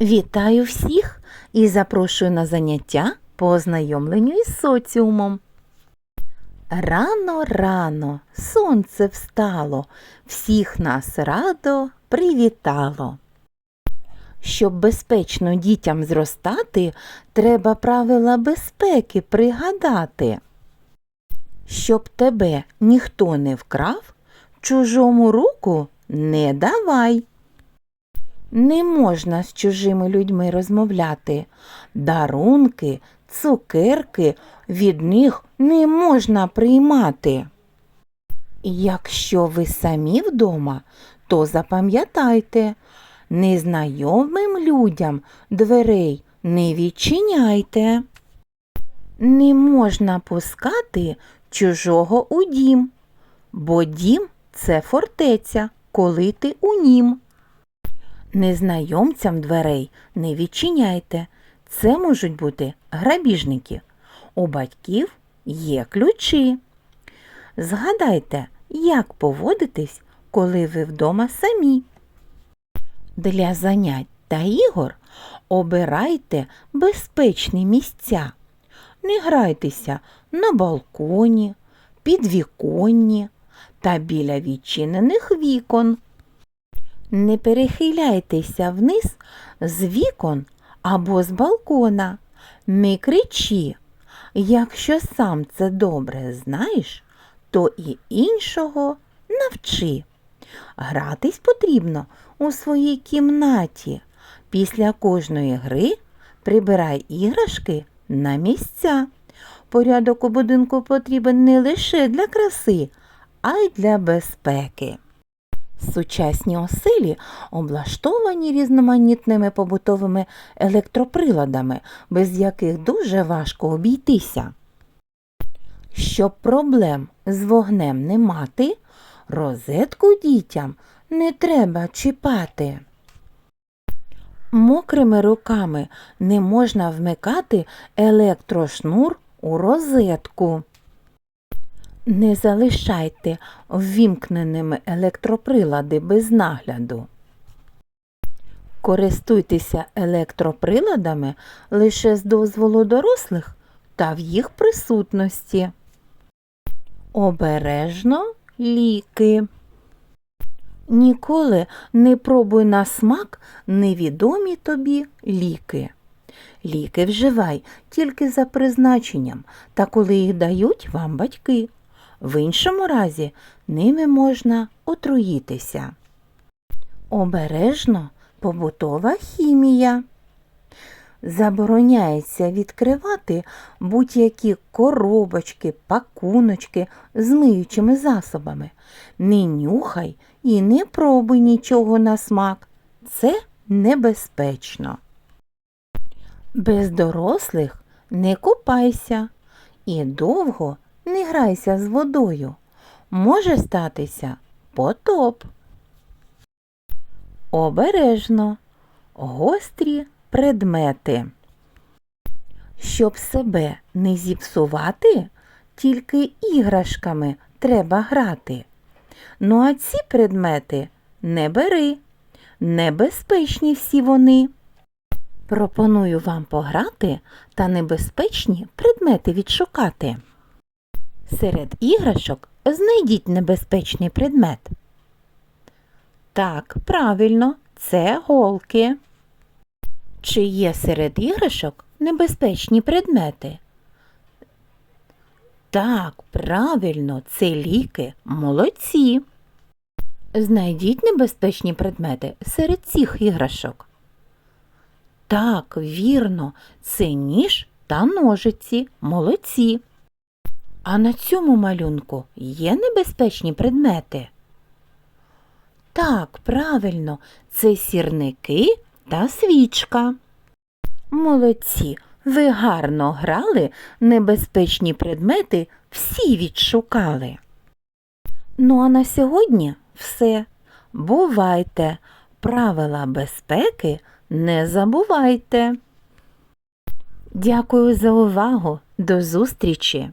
Вітаю всіх і запрошую на заняття по ознайомленню із соціумом. Рано, рано сонце встало, всіх нас радо привітало. Щоб безпечно дітям зростати, треба правила безпеки пригадати. Щоб тебе ніхто не вкрав, чужому руку не давай. Не можна з чужими людьми розмовляти. Дарунки, цукерки від них не можна приймати. Якщо ви самі вдома, то запам'ятайте, незнайомим людям дверей не відчиняйте. Не можна пускати чужого у дім, бо дім це фортеця, коли ти у нім. Незнайомцям дверей не відчиняйте. Це можуть бути грабіжники. У батьків є ключі. Згадайте, як поводитись, коли ви вдома самі. Для занять та ігор обирайте безпечні місця. Не грайтеся на балконі, підвіконні та біля відчинених вікон. Не перехиляйтеся вниз з вікон або з балкона. Не кричи. Якщо сам це добре знаєш, то і іншого навчи. Гратись потрібно у своїй кімнаті. Після кожної гри прибирай іграшки на місця. Порядок у будинку потрібен не лише для краси, а й для безпеки. Сучасні оселі облаштовані різноманітними побутовими електроприладами, без яких дуже важко обійтися. Щоб проблем з вогнем не мати, розетку дітям не треба чіпати. Мокрими руками не можна вмикати електрошнур у розетку. Не залишайте ввімкненими електроприлади без нагляду. Користуйтеся електроприладами лише з дозволу дорослих та в їх присутності. Обережно ліки. Ніколи не пробуй на смак невідомі тобі ліки. Ліки вживай тільки за призначенням та коли їх дають вам батьки. В іншому разі ними можна отруїтися. Обережно побутова хімія. Забороняється відкривати будь-які коробочки, пакуночки з миючими засобами. Не нюхай і не пробуй нічого на смак. Це небезпечно. Без дорослих не купайся і довго не грайся з водою. Може статися потоп. Обережно гострі предмети. Щоб себе не зіпсувати, тільки іграшками треба грати. Ну а ці предмети не бери. Небезпечні всі вони. Пропоную вам пограти та небезпечні предмети відшукати. Серед іграшок знайдіть небезпечний предмет. Так, правильно, це голки. Чи є серед іграшок небезпечні предмети? Так, правильно, це ліки. Молодці. Знайдіть небезпечні предмети серед цих іграшок. Так, вірно, це ніж та ножиці. Молодці. А на цьому малюнку є небезпечні предмети? Так, правильно, це сірники та свічка. Молодці, ви гарно грали, небезпечні предмети всі відшукали. Ну а на сьогодні все. Бувайте, правила безпеки не забувайте. Дякую за увагу. До зустрічі!